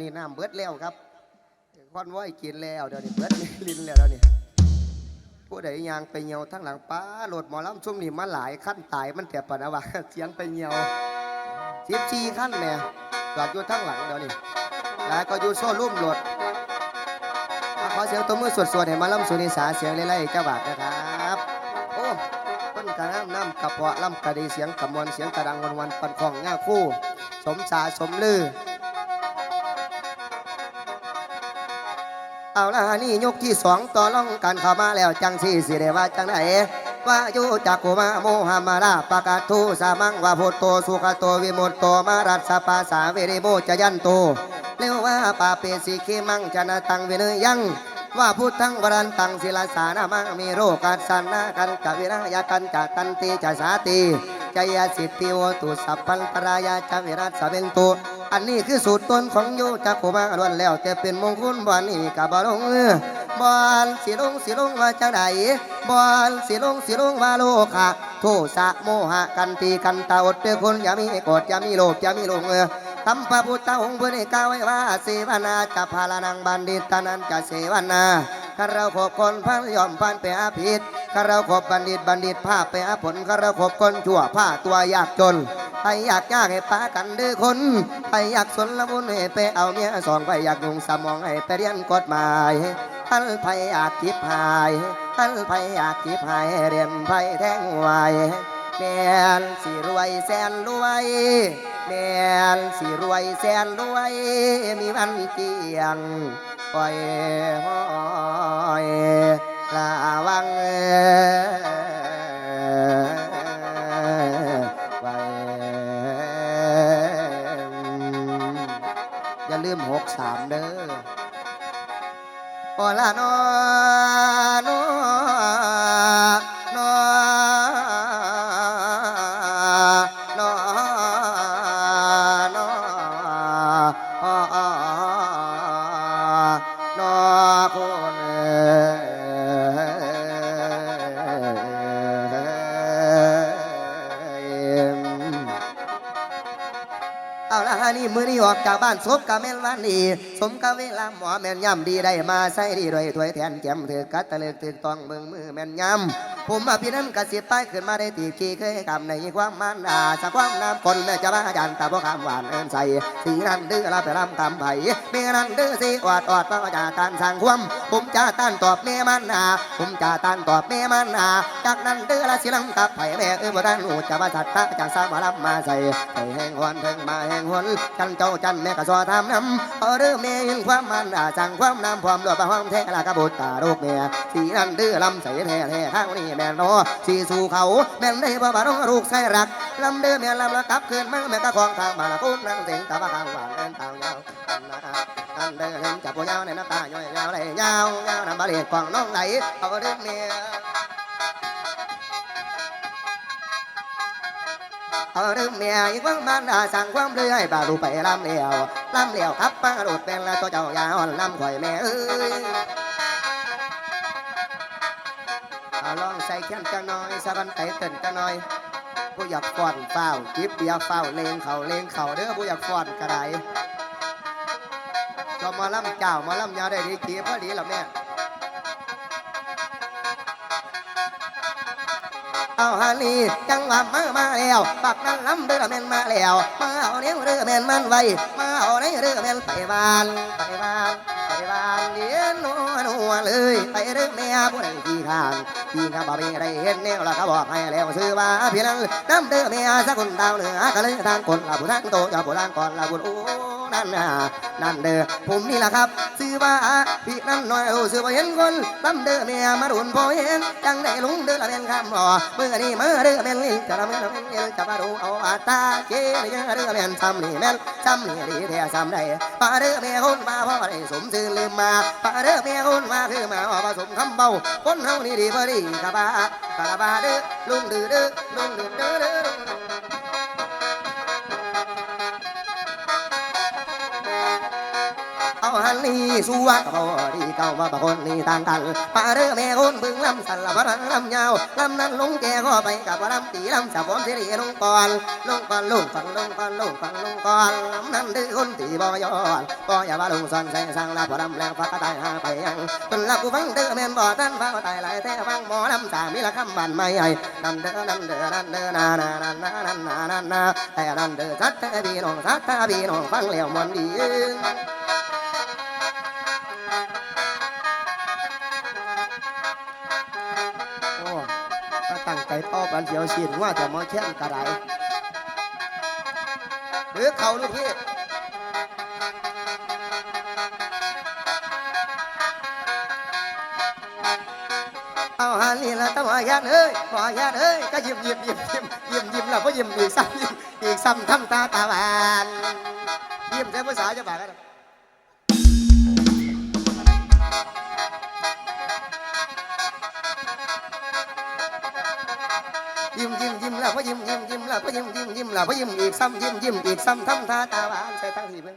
นี่น้ำเบิดแล้วครับควันว้อยกินแล้วเดี๋ยวนี้เบิดลินแล้วเดี๋ยวนี้ผู้ใดยางไปเหี่ยวทั้งหลังป้าโหลดหมอลำช่วงนี้มาหลายขั้นตายมันแต่ปะนะวะเสียงไปเหี่ยวสิบสี่ขั้นแน่จอดอยู่ทั้งหลังเดี๋ยวนี้แล้วก็อยู่โซ่ลุ่มโหลดมาขอเสียงตัวมือสวดๆให้หมาลำสุนิสาเสียงไล่ๆเจ้าบาทนะครับโอ้ต้นกระน้ำน้ำกระเพาะลำกระดีเสียงกระมวลเสียงกระดังวันวันๆปันของง่าคู่ สมสาสมลือ เอาละนี่ยกที่สองต่อล่องกันเข้ามาแล้วจังสี่สิเดว่าจังไหนว่าอยู่จักกุมาโมหมาราปะกาทูสามังวาพุตโตสุขโตวิมุตโตมารัสปาสาเวริโมจยันโตเรียกว่าปาเปสิกิมังชนะตังเวเนยังว่าพุทธังวรันตังศิลาสานามังมีโรกัสสันนากันกวิรายกันจตันติจะสาติจยสิทธิโวตุสัพพันตรายาจวิรัสสเวนตุ อันนี้คือสูตรต้นของโยจักโคมาล้วนแล้ว แต่เป็นมงคลบอนนี่กับบอลงบอนสิลงสิลงว่าจังใดบอนสิลงสิลงว่าโลคะโทสะโมหะกันตีกันตาอดเป็นคนอย่ามีกรธอย่ามีโลภอย่ามีลงเออทำพระพุทธองค์พุทธกล่าวไว้ว่าเสวนาจะพาลานังบัณฑิตานันจะเสวนาข้าเราขบคนพันยอมพันไปอาภิษข้าเราขบบัณฑิตบัณฑิตภาพไปอาผลข้าเราขบคนชั่วผ้าตัวยากจน ใครอยากยากให้ปากันดื้อคนใครอยากสนละมุนให้ไปเอาเมียสองใครอยากยุ่งสมองให้ไปเรียนกฎหมายท่านไผอยากคิดหายท่านไผอยากคิดหายเรียนไผแท่งไวแม่นสิรวยแสนรวยแม่นสิรวยแสนรวย มีวันเกียงปล่อยหอยระวัง โอ เอาละนี่มือนี่ออกจากบ้านซบกะแม่นวันนี้สมกะเวลาหมอแม่นย่ำดีได้มาใส่ดีรวยถวยแทนแก้มถือกัดตะเลึกถือต้องเบิ่งมือแม่นย่ำ ผมมาพี่นั้นกระสิป้ายขึ้นมาได้ตีกี่เคยกำในความมันอาสักความน้ำคนแม่จะมายันตาบ่คำหวานเอินใส่สีนั้นดื้อลาไปลำคำไผ่เมียนั้นดื้อสิอดอดป้าจะต้านสั่งความผมจะต้านตอบแม่มันนาผมจะต้านตอบแม่มันนาจากนั้นดื้อละสิลังกับไผ่แม่เออบ่ทันหูจะมาสัตตาจากสามมาลำมาใส่ใส่แห้งหวนเพิ่งมาแห้งหวนจันเจ้าจันแม่ก็สอทำน้ำเออเด้อแม่ยิงความมันอาสั่งความน้ำพร้อมรวดประห้องแท้ละกระบุตาลูกแม่สีนั้นดื้อลำใส่แท้แท้ข้างนี้แม่นอสีสู่เขาแม่นได้บ่บาร้องลูกใส่รักลำเด้อแม่ลำละกลับคืนมาแม่ก็คลองทางมาละคุณนั่งสียงตาบ้าข้างหวานเดินทางยาวอันเดินเห็นจับปัวยาวในน้ำตาย่อยยาวเลยยาวยาวน้ำบาเลียกวางน้องไหลเอาเด้อแม่เอาเรื่องเมียอีกว่างบ้านอาสั่งความเลื่อยบาลูไปลำเลียวลำเลียวทับป้าโดดเป็นแล้วตัวเจ้ายาอ่ลำข่อยแม่เอ้ย เอาลองใส่แค้นจังน้อยสะบันไตเต้นจังน้อยผู้อยากฟ้อนเฝ้าจิบเบียเฝ้าเลงเขาเลงเขาเด้อผู้อยากฟ้อนกระไดก็มาลำเจ้ามาลำยาได้ดีกีพอดีหรอแม่เอาฮาลีจังหวะมามาแล้วปักนั้นล้ำเรือแม่นมาแล้ว มาเอาเนี้ยเรือแม่นมันไว้มาเอาเนี้ยเรือแม่นไปบ้านไปบ้านไปบ้านเลี้ย วเลย ไปเรื่องแม่ผู้ใดที่ทางที่ข้าบ่มีได้เห็นแนวละเขาบอกให้แล้วซื้อว่าพี่นั้นน้ำเด้อแม่สักคนดาวเหนือก็เลยทางคนละผู้ทางโตจะผู้ทางก่อนละผู้โอ้ นั่นน่ะนั่นเด้อผมนี่แหละครับซื้อว่าพี่นั้นหน้อยเอาซื้อว่าเห็นคนน้ำเด้อแม่มารุนพอเห็นจังได้ลุงเด้อละแม่นคำรอเมื่อนี้เมาเรือแม่นลิงจะละแม่นละแม่นเอจะมาดูเอาอาตาเกลี่ยเรือแม่นซ้ำนี่แม่นซ้ำนี่ดีแท้ซ้ำได้ปาเรือแม่คนมาพราะได้สมชื่อลืมมาปาเรือแม่คนมาคือมาว่าผสมคำเบาคนเฮานี่ดีพอดีกะบาคาราบาเด้อลุงเดื้อเด้อลุงดื้อเด้อเด้อ ฮันนี่สัวกบอดีเก่ามาบาคนนี่ต่างกันปาเรือแม่คนบึงลำสันละวันลำยาวลำนั้นลุงแก่ก็ไปกับลำตีลำสาวมสิริลุงก่อนลุงก่อนลุงฟังลุงก่อนลุงฟังลุงก่อนลำนั้นดื้อคนตีบ่ยอนก็อย่าว่าลุงสอนแสงสังละพอลำแรงฟ้าตายหาไปยังจนละกูฟังดื้อแม่นบ่ท่านฟ้าตายหลายแท้ฟังหมอลำสามีละคำบันไม่ให้นั่นเด้อนั่นเด้อนั่นเด้อนานานานานานานาแต่นั่นเด้อสัตตะบีน้องสัตตะบีน้องฟังแล้วมันดี ตั้งใจเป้าปันเสียวสินว่าจะมาแข่งกระไรหรือเขาลูกพี่เอาหันนี่ละต้องอาญาเอ้ยขออาญาเอ้ยก็ยิ้มยิ้มยิ้มยิ้มยิ้มยิ้มแล้วก็ยิ้มอีกซ้ำยิ้มอีกซ้ำทำตาตาหวานยิ้มใช้ภาษาจะบากกัน ยิ้มยิ้มยิ้มแล้วก็ยิ้มยิ้มยิ้มแล้วก็ยิ้มยิ้มยิ้มแล้วก็ยิ้มอีกซ้ำยิ้มยิ้มอีกซ้ำทำท่าตาหวานใส่ทั้งที่เพิ่ง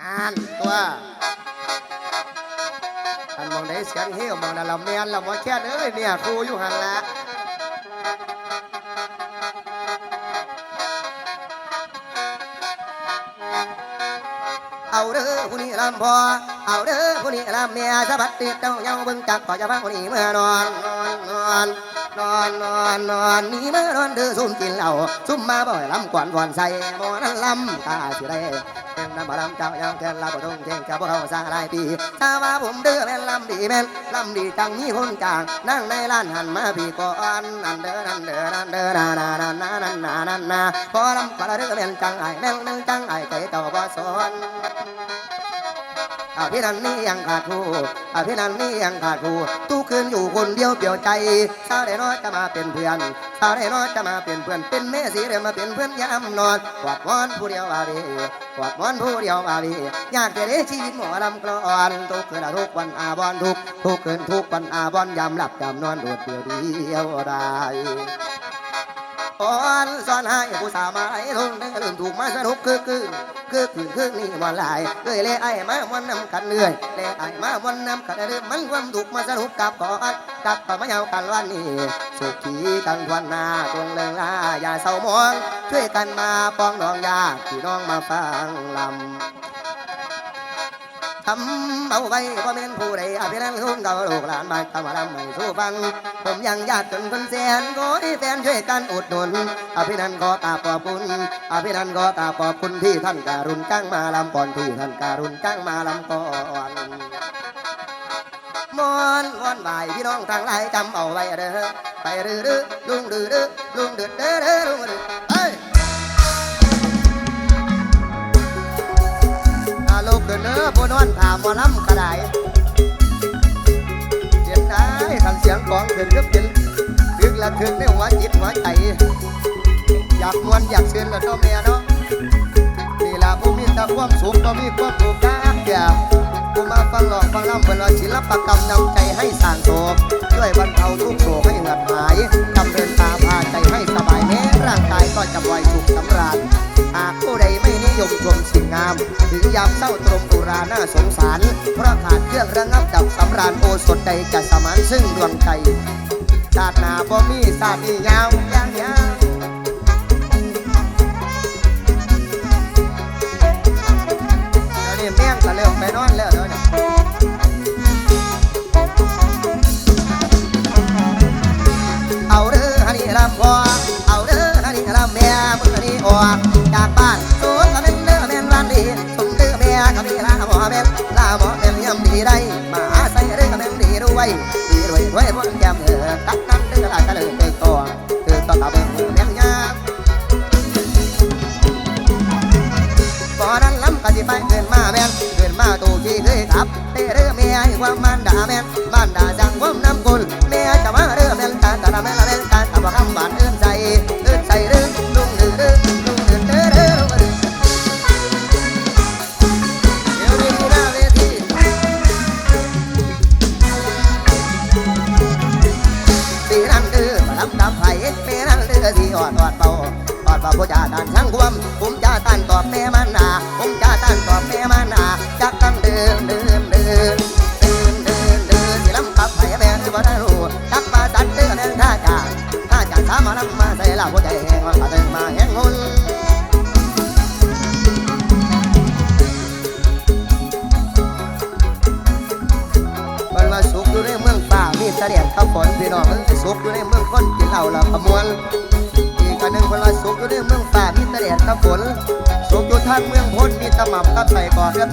งานตัวอันมองได้เสียงเฮี้ยวมองนั่นเราแมนเราหมอแค่เอ้ยเนี่ยครูอยู่หันละเอาเด้อผู้นี้ลำพอเอาเด้อผู้นี้ลำเมียสะบัดติดเจ้าเยาเบิ่งจักขอจะฟังผู้นี้เมื่อนอนนอนนอน นอนนอนนอนนี่มานอนเธอซุ่มกินเหล้าซุ่มมาบ่อยลำก่อนก่อนใส่บ่อนั้นลำตาสิได้เต็มน้ำบ่ลำเจ้ายังเกินลาบ่ตรงเก่งกับพวเขาซาหลายปีถ้าว่าผมเด้อแม่นลำดีแม่นลำดีจังมีคนกลางนั่งในร้านหันมาพี่ก่อนนั่นเด้อนั่นเด้อนั่นเด้อนานานานานานานาพอลำก็ละเด้อแม่นจังไอ้แม่นจังไอ้ใจเต่าบ่สอน อาพี่นันนี่ยังขาดผู้อาพี่นันนี่ยังขาดผู้ตู้คืนอยู่คนเดียวเปลี่ยวใจสาวได้น้อยจะมาเป็นเพื่อนสาวได้น้อยจะมาเป็นเพื่อน เป็นแม่สีเรียมาเป็นเพื่อนยามนอนกอดมอนผู้เดียวอาดีกอดมอนผู้เดียวอาดีอยากจะได้ชีวิตหมอลำกลอนทุกคืนทุกวันอาบอนทุกทุกคืนทุกวันอาบอนยามหลับยามนอนโดดเดียวเดียวได้ อ่อนสอนให้ผู้สาวมาไอ้ทงได้ลืมถูกมาสนุกคือคือคือคือคือนี่ว่าลายเอ้ยเล่ไอ้มาวันนำกันเนื่อยเล่ไอ้มาวันนำกันเรื่อยมันความถูกมาสนุกกับก่อนกับก่อนมาเยากันวันนี้สุขีกันทวนหน้าจงเลิงลาอย่าเศร้ามอง ช่วยกันมาป้องน้องยาพี่น้องมาฟังลำ ทำเอาไว้เพราะเป็นผู้ใดอภิรันทุ่งเก่าลูกหลานมาตามมาลำให้สู้ฟัง ผมยังยากจนคนแสนขอให้แฟนช่วยกันอุดหนุนอภินันขอกราขอบคุณอภินันขอกราขอบคุณที่ท่านการุณจ้างมาลำก่อนที่ท่านการุณจ้างมาลำก่อนมอนวอนบ่ายพี่น้องทางหลจำเอาไว้เด้อไปดื้อดื้อลุงดื้อดื้อลุงดื้อเด้อเด้อลุงดื้อเอ้อ กเดินอนอนถามหมอลำกระไดเสียงได้ขันเสียงของถึงก็เป็นถึงละถึงในหัวจิตหัวใจ อยากมวนอยากเชิญละเนาะแม่เนาะ แต่ความสุขก็มีความสุขนแก่ผู้มาฟังหลอกฟังลำเป็นว่าศิลปกรรมนำใจให้สร้างโศกช่วยบรรเทาทุกข์โศกให้เหือดหายจำเริญตาพาใจให้สบายแม้ร่างกายก็จะปล่อยสุขสำราญหากผู้ใดไม่นิยมชมสิ่งงามถึงยามเศร้าตรมตุราหน้าสงสาร เพราะขาดเครื่องระงับดับสำราญโอสถใดจะสมานซึ่งดวงใจชาตินาบ่มีชาตินี้ยาวยาวยาว เริ่มไปนอนแล้ว คยขับเตเรเมียความมันด่าแมนมันด่าจังความ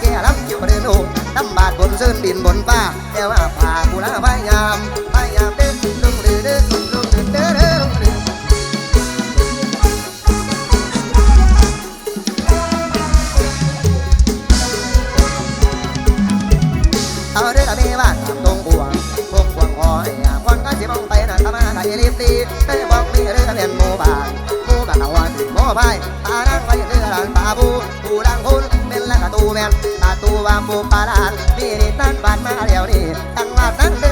แก่ลำคิวเรือนุน้ำบาดบนเส้นดินบนฟ้าแต่ว่าผ่ากูลาพยายาม นตาตูว่าบูปาลานมีรีตันบ้านมาแล้วนี่ตั้งว่าตั้งเ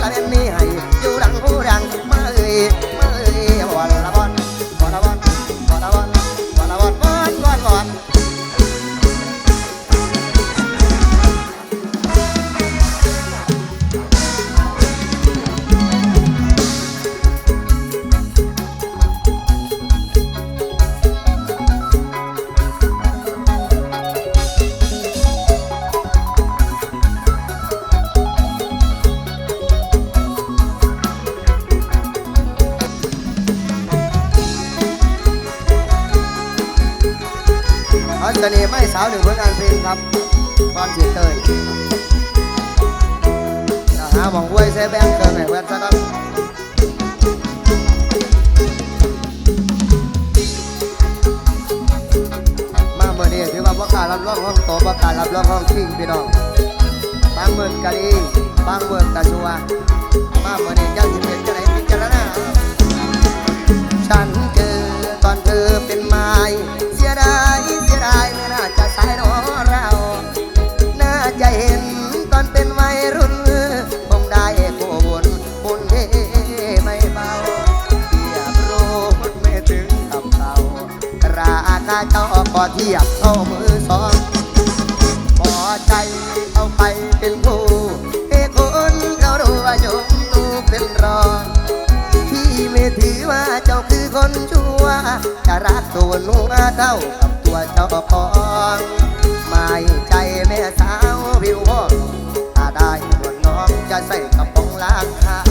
าหมงว้ใช้แบงเกินไหวนซะก่อนมาเมื่อนี้ถือว่าประกาศรับรองห้องโตประกาศรับรองห้องทิ้งพี่น้องบางเมื่อกะดีบางเมื่อตะชัวมาเมื่อนี้ยังสิเป็นจะไหนพิจารณาฉันเจอตอนเธอเป็นไม้เสียดายเสียดายไม่น่า น้าเจ้าพอเทียบเท่ามือสองพอใจเอาไปเป็นผู้เอกคนเราดูว่ายมตูเป็นรองที่ไม่ถือว่าเจ้าคือคนชั่ว จะรักตัวหนูเท่ากับตัวเจ้าพองหม่ใจแม่สาววิวห้องถ้าได้ตัวน้องจะใส่กระป๋องล้างคา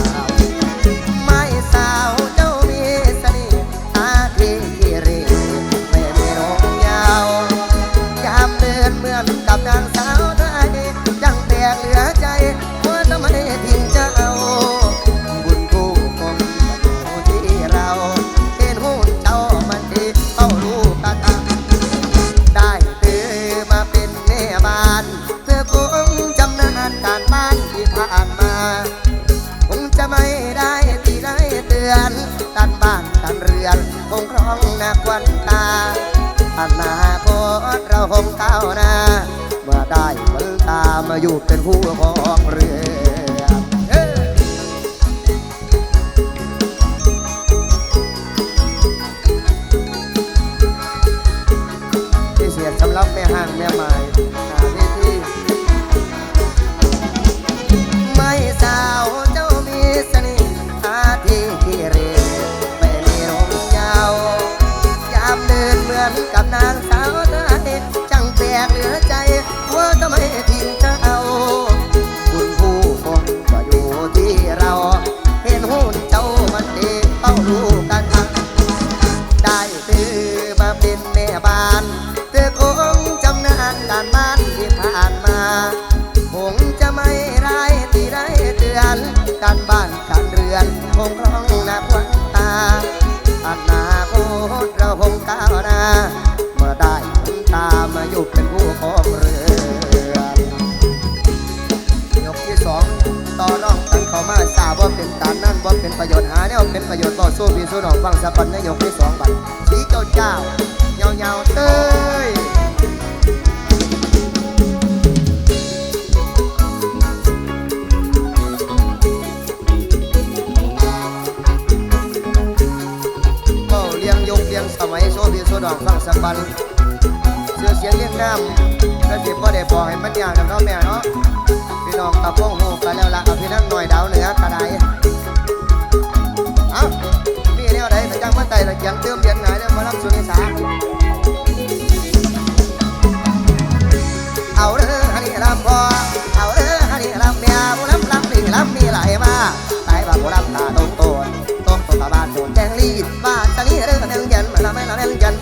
การบ้านที่ผ่านมาคงจะไม่ร้ายที่ได้เตือนการบ้านการเรือนคงร้องนักวันตาอันนาโคตรเราคงก้าวหน้าเมื่อได้คุณตามาอยู่เป็นผู้ของเรือนยกที่สองต่อน้องกันเขามาสาว่าเป็นตานั่นว่าเป็นประโยชน์หาแนวเป็นประโยชน์ต่อสู้พี่สู้น้องฟังสะปันในยกที่สองบัดสีเจ้าเจ้าเงาเงาเต้ย สมัยโซบีโซดอกฟังสักบันเสือเสียงเลี้ยงน้ำถ้าสิบ่ได้บอกให้มันยากกับน้องแม่เนาะพี่น้องตะพงหูกันแล้วล่ะเอาพี่นั่งหน่อยดาวเหนือกระไดเอ้ามีแนวใดแต่จังมันไต่ละเกียงเติมเรียนหงายเด้อมารับสุนิสา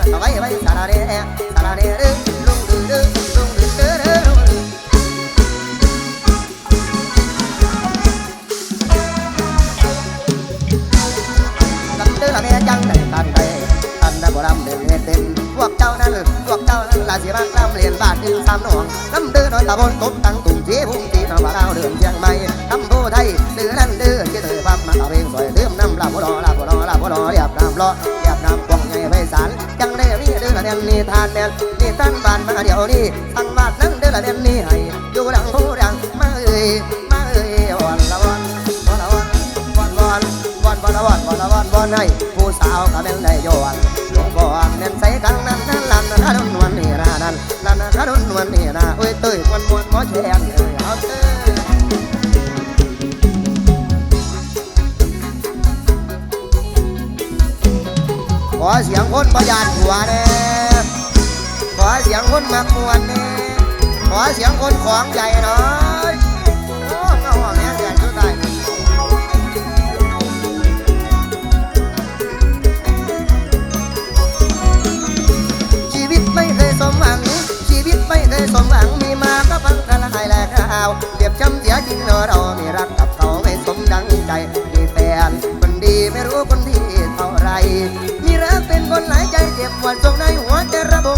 เรื่องยันมาไว้ไว้สาราเดสาราเดเรื่องลุงดื้อดื้อลุงดื้อดื้อดื้อลุงดื้อลำดื้อละแม่จังได้ตันได้ตันได้บ่รำเด่นเด่นพวกเจ้านั้นพวกเจ้ มีเดือละเนนี่ทานแดนนี่ท่านบ้านมาเดี๋ยวนี้ทั้งบ้านนั้นเดือละเดือนนี้ให้อยู่ดังผู้ดังมาเอ่ยมาเอ่ยวันละวันวันละวันวันวันวันวันละวันวันละวันวันให้ผู้สาวก็เป็นได้ยวนหลวงพ่อเน้นใส่กันนั้นนั้นลันนะดุนวันนี่นะนั้นลันนะดุนวันนี่นะเอ้ยเต้ยวันมวนหมอแชนเอ้ยเอาเต้ยขอเสียงคนประหยัดหัวแน่ อเสียงคนมักมวนแน่ขอเสียงคนของใหญ่หน่อยโอ้เงาห่วงแน่เสียงชุดใดชีวิตไม่เคยสมหวัง ชีวิตไม่เคยสมหวัง มีมาก็ฟังกระไรแหลกข่าวเปรียบช้ำเสียจริงเนอเรามีรักกับเขาไม่สมดังใจ มีแฟนคนดีไม่รู้คนที่เท่าไร มีรักเป็นคนหลายใจเจ็บปวดตรงในหัวใจระบบ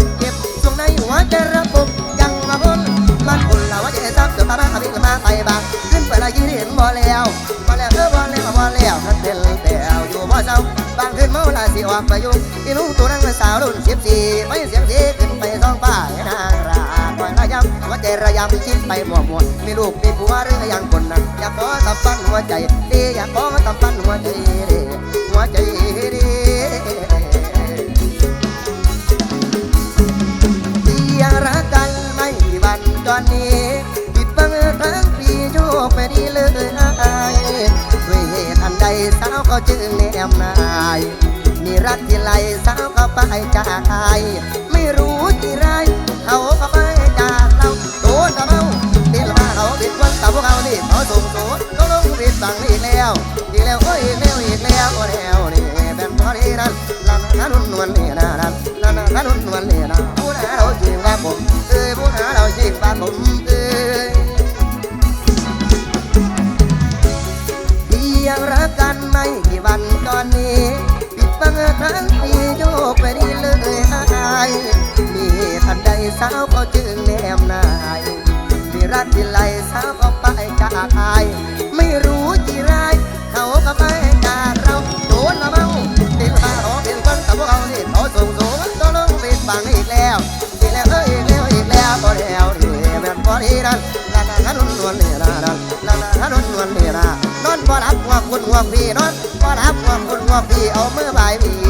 เก็บต รงในหัวใจระบบยังมาพ้นบ้านคนเราว่าจะซับเกิดมาบ้าขับวิ่งมาไต่บางขึ้นไปละยืนเห็นบ่แล้วบ่แล้วเออบ่แล้วบ่แล้วคันเป็นแต่อยู่บ่เศร้าบางคืนเมาลาสิออกไปยุ่งอีลุงตัวนั้นเป็นสาวรุ่นสิบสี่ไปเสียงสีขึ้นไปท้องฟ้าให้นางราคอยระยำหัวใจระยำชิดไปมัวมัวมีลูกมีผัวหรือยังคนนั้นอยากขอตำปั้นหัวใจดีอยากขอตำปั้นหัวใจดีหัวใจดี ตอนนี้ปิดบังทั้งปีโยกไปดีเลยอายด้วยเหตุอันใดสาวก็จึงแนมนายมีรักที่ไรสาวก็ไปจากอายไม่รู้ที่ไรเขาก็ไปจากเราโดนตะเมาเดี๋ยวมาเขาปิดวันตะพวกเขานี่เขาส่งโสดเขาลงปิดบังอีกแล้วอีกแล้วโอ้ยอีกแล้วอีกแล้วแล้วนี่เรันลาลาลาลุนนวลนี่นะนั้นลาลาลาลุนนวลนี่นะนอนบ่รับหัวคุณหัวพี่นอนบ่รับหัวคุณหัวพี่เอามือบ่ายพี่